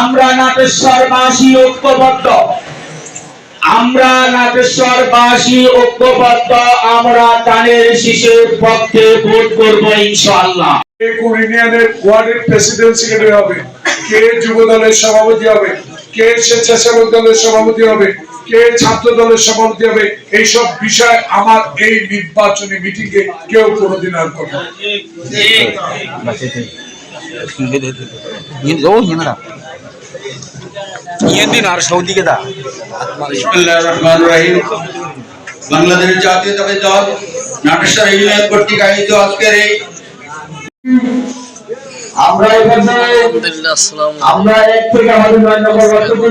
আমরা নাটেশ্বরবাসী ঐক্যবদ্ধ। আমরা নাটেশ্বরবাসী ঐক্যবদ্ধ। আমরা ধানের শিশুর পক্ষে ভোট করব ইনশাআল্লাহ। কোন ওয়ার্ডের প্রেসিডেন্ট কে যুব দলের সভাপতি হবে? কে স্বেচ্ছাসেবক দলের সভাপতি হবে? কে ছাত্র দলের সভাপতি হবে এইসব বিষয় আমার এই নির্বাচনী মিটিং এ কেউ কোনোদিন আর কথা বলবে না। আর সৌদিকে দা। বিসমিল্লাহির রহমানির রহিম। বাংলাদেশ জাতীয়তাবাদী দল নাটেশ্বর ইউনিয়ন কর্তৃক আয়োজিত আজকের এই আমরা এখানে আমরা এক থেকে আমাদের নয় নম্বর বক্তব্য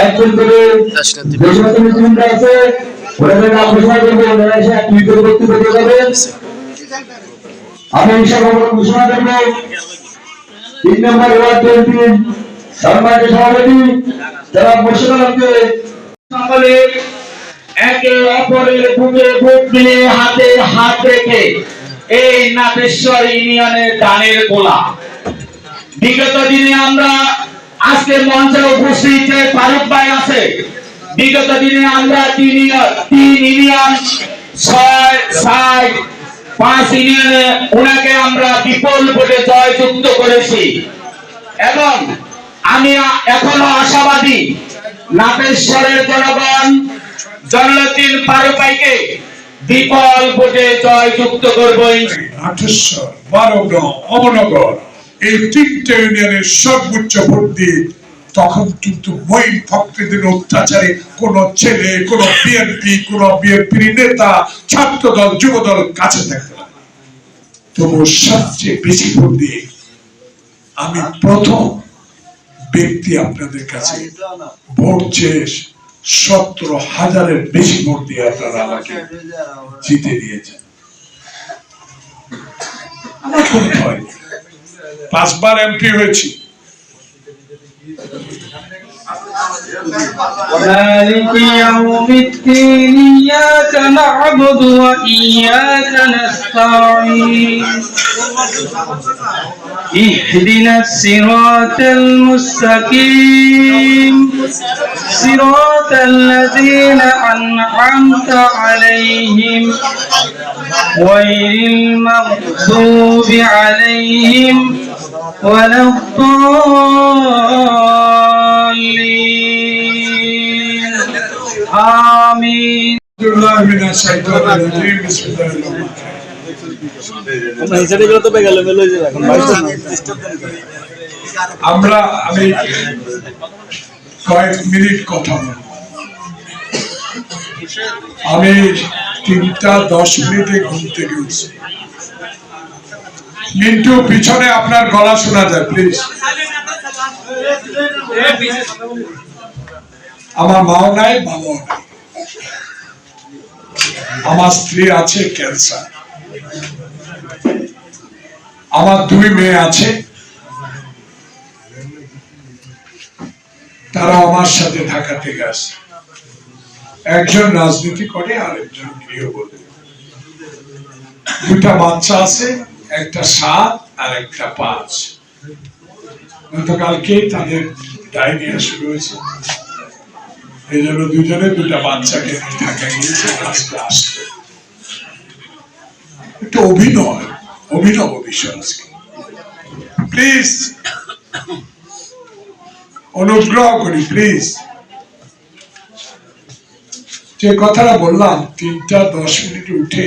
একজন করে রাজনীতি দেশনাথ মিত্র আছে ওনাদের নাম ঘোষণা করব ওনারা এসে এক মিনিটের বক্তব্য দিয়ে যাবেন আমি ঘোষণা করব। তিন নম্বর ওয়ার্ড বিএনপি সম্মানিত সভাপতি যারা মোর্শেদ আলমকে সকলে একে অপরের বুকে বুক মিলিয়ে হাতে হাত রেখে এই নাটেশ্বর ইউনিয়নের দানের গোলা বিগত দিনে আমরা আজকে মঞ্চে উপস্থিত যে ফারুক ভাই আছে, বিগত দিনে আমরা তিন তিন ইউনিয়ন ছয়, সাত, পাঁচ ইউনিয়নে ওনাকে আমরা বিপুল ভোটে জয়যুক্ত করেছি এবং আমি এখনও আশাবাদী নাটেশ্বরের জনগণ জনলতিন ফারুক ভাইকে বিপুল ভোটে জয়যুক্ত করব। নাটেশ্বর বারোগাঁও অমনগর এই তিনটে ইউনিয়নের সর্বোচ্চ ভোট দিয়ে তখন কিন্তু মহিন ফকরিদের অত্যাচারে কোন ছেলে, কোন বিএনপি কোন বিএনপির নেতা ছাত্র দল যুব দল কাছে থাকতে। তবু সবচেয়ে বেশি ভোট দিয়ে আমি প্রথম ব্যক্তি আপনাদের কাছে ভোট চেয়ে সতেরো হাজারের বেশি ভোট দিয়ে আপনারা আমাকে জিতে দিয়েছেন আমার কোনো ভয়। পাঁচবার এমপি হয়েছি مالك يوم الدين إياك نعبد وإياك نستعين اهدنا الصراط المستقيم صراط الذين أنعمت عليهم غير المغضوب عليهم ولا الضالين آمين আব্দুল্লাহ মিনা শাইতানির রাজিম, বিসমিল্লাহির রহমানির রহিম। আমরা হিসাবে গেলে তো বেগালে মেলে হয়ে যাবে এখন বাইশ আমরা আমি কয়েক মিনিট কথা বলব আমি তিনটা দশ মিনিটে ঘুম থেকে উঠছি মিন্টু, পিছনে আপনার গলা শোনা যায় প্লিজ আমার মাও নাই, বাবাও নাই। আমার স্ত্রী আছে, ক্যান্সার। আমার দুই মেয়ে আছে। তারা আমার সাথে ঢাকা থেকে আসে একজন রাজনীতি করে আর একজন গৃহবধূ। দুটা বাচ্চা আছে একটা সাত আর একটা পাঁচ। গতকালকে তাদের ডায়রিয়া শুরু হয়েছে। এই জন্য দুজনে দুটা বাচ্চাকে ঢাকা গিয়েছে আজকে আসবে একটু অভিনয়, অভিনব বিষয় আজকে। প্লিজ অনুগ্রহ করি প্লিজ যে কথাটা বললাম, তিনটা দশ মিনিট উঠে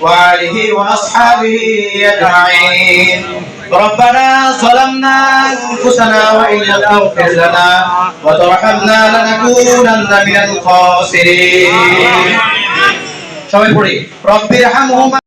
وآله وأصحابه أجمعين ربنا ظلمنا أنفسنا وإن لم تغفر لنا وترحمنا لنكونن من الخاسرين شوي ربي ارحمهما